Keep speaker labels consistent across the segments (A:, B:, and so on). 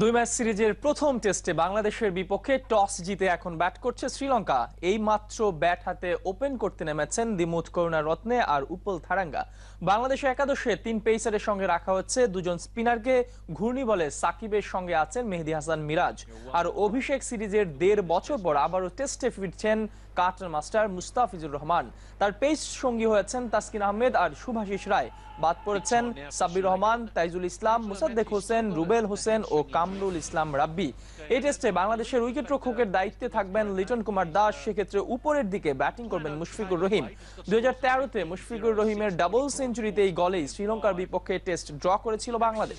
A: দুই ম্যাচ সিরিজের প্রথম টেস্টে বাংলাদেশের বিপক্ষে টস জিতে এখন ব্যাট করছে শ্রীলঙ্কা। এই মাত্র ব্যাট হাতে ওপেন করতে নেমেছেন দিমুথ করুণা রত্নে আর উপল থারাঙ্গা। বাংলাদেশের একাদশে তিন পেসারের সঙ্গে রাখা হচ্ছে দুজন স্পিনারকে। ঘূর্ণি বলে সাকিবের সঙ্গে আছেন মেহেদি হাসান মিরাজ। আর অভিষেক সিরিজের দেড় বছর পর আবারও টেস্টে ফিরছেন কার্টন মাস্টার মুস্তাফিজুর রহমান। তার পেস সঙ্গী হয়েছেন তাসকিন আহমেদ আর শুভাশিস রায়। বাদ পড়েছেন সাব্বির রহমান, তাইজুল ইসলাম, মুসাদ্দেক হোসেন, রুবেল হোসেন ও কামরুল ইসলাম রাব্বি। এই টেস্টে বাংলাদেশের উইকেট রক্ষকের দায়িত্বে থাকবেন লিটন কুমার দাস। সেক্ষেত্রে উপরের দিকে ব্যাটিং করবেন মুশফিকুর রহিম। দুই হাজার তেরোতে মুশফিকুর রহিমের ডাবল সেঞ্চুরিতে এই গলেই শ্রীলঙ্কার বিপক্ষে টেস্ট ড্র করেছিল বাংলাদেশ।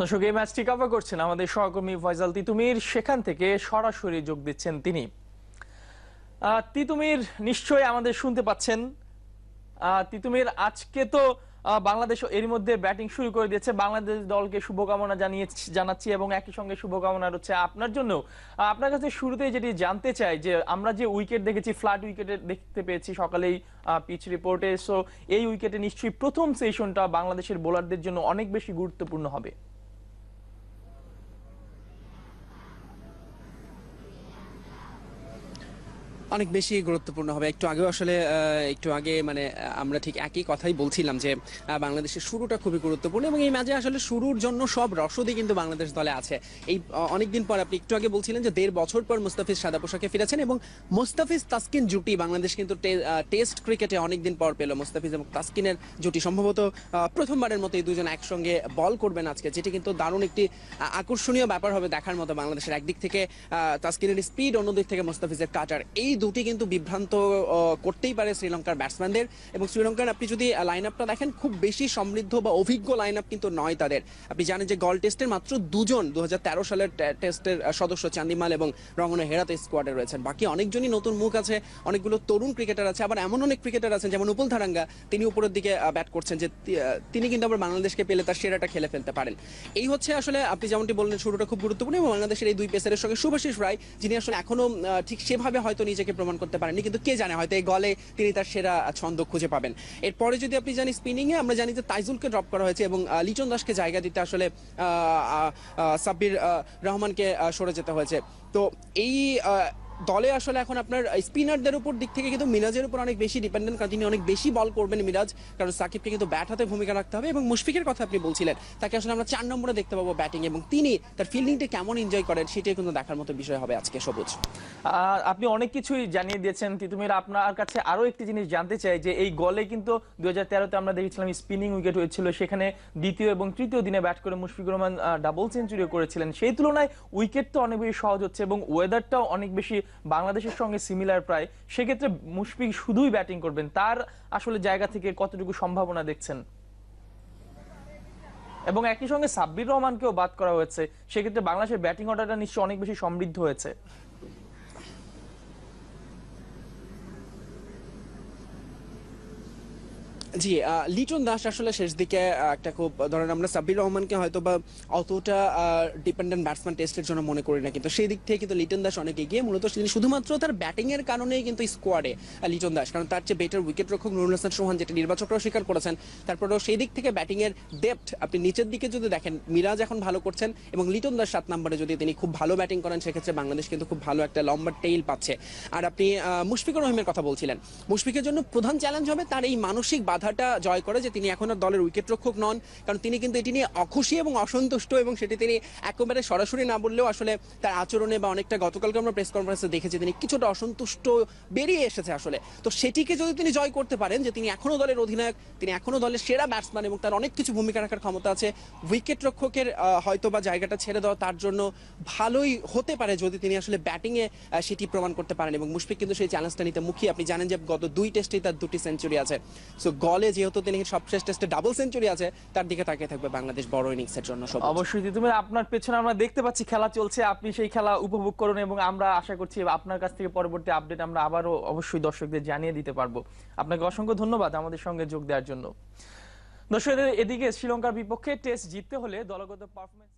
A: দর্শক, এই ম্যাচটি কভার করছেন আমাদের সহকর্মী ফয়সাল তিতুমির। সেখান থেকে সরাসরি যোগ দিচ্ছেন তিনি। তিতুমির নিশ্চয়ই আমাদের শুনতে পাচ্ছেন। তিতুমির, আজকে তো আহ, বাংলাদেশ এর মধ্যে ব্যাটিং শুরু করে দিয়েছে। বাংলাদেশ দলকে শুভকামনা জানিয়ে জানাচ্ছি এবং একই সঙ্গে শুভকামনা রয়েছে আপনার জন্য। আপনার কাছে শুরুতে যেটি জানতে চাই যে আমরা যে উইকেট দেখেছি ফ্ল্যাট উইকেটে দেখতে পেয়েছি সকালেই পিচ রিপোর্টে। সো এই উইকেটে নিশ্চয়ই প্রথম সেশনটা বাংলাদেশের বোলারদের জন্য অনেক বেশি গুরুত্বপূর্ণ হবে।
B: অনেক বেশি গুরুত্বপূর্ণ হবে। একটু আগেও আসলে একটু আগে মানে আমরা ঠিক একই কথাই বলছিলাম যে বাংলাদেশের শুরুটা খুবই গুরুত্বপূর্ণ এবং এই ম্যাচে আসলে শুরুর জন্য সব রসদই কিন্তু বাংলাদেশ দলে আছে। এই অনেকদিন পর আপনি একটু আগে বলছিলেন যে, দেড় বছর পর মুস্তাফিজ সাদা পোশাকে ফিরেছেন এবং মুস্তাফিজ তাসকিন জুটি বাংলাদেশ কিন্তু টেস্ট ক্রিকেটে অনেকদিন পর পেল। মুস্তাফিজ এবং তাসকিনের জুটি সম্ভবত প্রথমবারের মতো এই দুজন একসঙ্গে বল করবেন আজকে, যেটি কিন্তু দারুণ একটি আকর্ষণীয় ব্যাপার হবে দেখার মতো বাংলাদেশের একদিক থেকে। তাসকিনের স্পিড অন্যদিক থেকে মুস্তাফিজের কাটার। এই দুটি কিন্তু বিভ্রান্ত করতেই পারে শ্রীলঙ্কার ব্যাটসম্যানদের এবং শ্রীলঙ্কার আপনি যদি লাইন আপটা দেখেন, খুব বেশি সমৃদ্ধ বা অভিজ্ঞ লাইন আপ কিন্তু নয় তাদের। আপনি জানেন যে গল টেস্টের মাত্র দুজন দু সালের টেস্টের সদস্য চান্দিমাল এবং রঙ্গনে হেরাতে স্কোয়াডে রয়েছেন। বাকি অনেকজনই নতুন মুখ আছে, অনেকগুলো তরুণ ক্রিকেটার আছে, আবার এমন অনেক ক্রিকেটার আছেন, যেমন উপল ধারাঙ্গা, তিনি উপরের দিকে ব্যাট করছেন যে তিনি কিন্তু আবার বাংলাদেশকে পেলে তার সেরাটা খেলে ফেলতে পারেন। এই হচ্ছে আসলে আপনি যেমনটি বললেন, শুরুটা খুব গুরুত্বপূর্ণ এবং বাংলাদেশের এই দুই পেসারের সঙ্গে শুভাশিস রায়, যিনি আসলে এখনও ঠিক সেভাবে হয়তো নিজেকে প্রমাণ করতে পারেননি, কিন্তু কে জানে, হয়তো এই গলে তিনি তার সেরা ছন্দ খুঁজে পাবেন। এরপরে যদি আপনি জানি স্পিনিংয়ে আমরা জানি যে তাইজুলকে ড্রপ করা হয়েছে এবং লিটন দাসকে জায়গা দিতে আসলে সাব্বির রহমানকে সরে যেতে হয়েছে। তো এই দলে আসলে এখন আপনার স্পিনারদের উপর দিক থেকে কিন্তু মিরাজের উপর অনেক বেশি ডিপেন্ডেন্ট কারণ তিনি অনেক বেশি বল করবেন মিরাজ। কারণ সাকিবকে কিন্তু ব্যাট হাতে ভূমিকা রাখতে হবে এবং মুশফিকের কথা আপনি বলছিলেন, তাকে আসলে আমরা চার নম্বরে দেখতে পাবো ব্যাটিং এবং তিনি তার ফিল্ডিংটা কেমন এনজয় করেন সেটাই কিন্তু দেখার মতো বিষয় হবে আজকে সবুজ।
A: আপনি অনেক কিছুই জানিয়ে দিয়েছেন, তিতুমির, আপনার কাছে আরও একটি জিনিস জানতে চাই যে এই গলে কিন্তু দুই হাজার তেরোতে আমরা দেখেছিলাম স্পিনিং উইকেট হয়েছিল, সেখানে দ্বিতীয় এবং তৃতীয় দিনে ব্যাট করে মুশফিকুর রহমান ডাবল সেঞ্চুরিও করেছিলেন। সেই তুলনায় উইকেট তো অনেক বেশি সহজ হচ্ছে এবং ওয়েদারটাও অনেক বেশি বাংলাদেশের সঙ্গে সিমিলার প্রায়, সেক্ষেত্রে মুশফিক শুধুই ব্যাটিং করবেন। তার আসলে জায়গা থেকে কতটুকু সম্ভাবনা দেখছেন? এবং একই সঙ্গে সাব্বির রহমানকেও বাদ করা হয়েছে। সেক্ষেত্রে বাংলাদেশের ব্যাটিং অর্ডারটা নিশ্চয়ই অনেক বেশি সমৃদ্ধ হয়েছে।
B: জি লিটন দাস আসলে শেষ দিকে একটা খুব, ধরেন আমরা সাব্বির রহমানকে হয়তো বা অতটা ডিপেন্ডেন্ট ব্যাটসম্যান টেস্টের জন্য মনে করি না, কিন্তু সেই দিক থেকে কিন্তু লিটন দাস অনেক এগিয়ে, মূলত তিনি শুধুমাত্র তার ব্যাটিং এর কারণেই কিন্তু স্কোয়াডে লিটন দাস। কারণ তার চেয়ে বেটার উইকেট রক্ষক নুরুল হাসান সোহান, যেটা নির্বাচকরাও স্বীকার করেছেন, তারপরেও সেই দিক থেকে ব্যাটিং এর ডেপথ আপনি নিচের দিকে যদি দেখেন, মিরাজ এখন ভালো করছেন, এবং লিটন দাস সাত নম্বরে যদি তিনি খুব ভালো ব্যাটিং করেন, সেক্ষেত্রে বাংলাদেশ কিন্তু খুব ভালো একটা লম্বা টেইল পাচ্ছে। আর আপনি মুশফিকুর রহিমের কথা বলছিলেন। মুশফিকের জন্য প্রধান চ্যালেঞ্জ হবে তার এই মানসিক বাধাটা জয় করে যে তিনি এখন আর দলের উইকেট রক্ষক নন। কারণ তিনি কিন্তু এটি নিয়ে অখুশি এবং অসন্তুষ্ট এবং সেটি তিনি একেবারে সরাসরি না বললেও আসলে তার আচরণে বা অনেকটা গতকালকে আমরা প্রেস কনফারেন্সে দেখেছি তিনি কিছুটা অসন্তুষ্ট বেরিয়ে এসেছে আসলে। তো সেটিকে যদি তিনি জয় করতে পারেন যে তিনি এখনও দলের অধিনায়ক, তিনি এখনও দলের সেরা ব্যাটসম্যান এবং তার অনেক কিছু ভূমিকা রাখার ক্ষমতা আছে উইকেট রক্ষকের হয়তো বা জায়গাটা ছেড়ে দেওয়া তার জন্য ভালোই হতে পারে যদি তিনি আসলে ব্যাটিংয়ে সেটি প্রমাণ করতে পারেন। এবং মুশফিক কিন্তু সেই চ্যালেঞ্জটা নিতে মুখী। আপনি জানেন যে গত দুই টেস্টেই তার দুটি সেঞ্চুরি আছে। সো গলে যেহেতু তিনি সবশেষ টেস্টে ডাবল সেঞ্চুরি আছে, তার দিকে তাকিয়ে থাকবে বাংলাদেশ বড় ইনিংসের জন্য
A: অবশ্যই তুমি আপনার পেছনে আমরা দেখতে পাচ্ছি খেলা চলছে, আপনি সেই খেলা উপভোগ করুন এবং আমরা আশা করছি আপনার কাছ থেকে পরবর্তী আপডেট আমরা আবারও অবশ্যই দর্শকদের জানিয়ে দিতে পারব। আপনাকে অসংখ্য ধন্যবাদ আমাদের সঙ্গে যোগ দেওয়ার জন্য। দর্শকদের এদিকে শ্রীলঙ্কার বিপক্ষে টেস্ট জিততে হলে দলগত পারফরমেন্স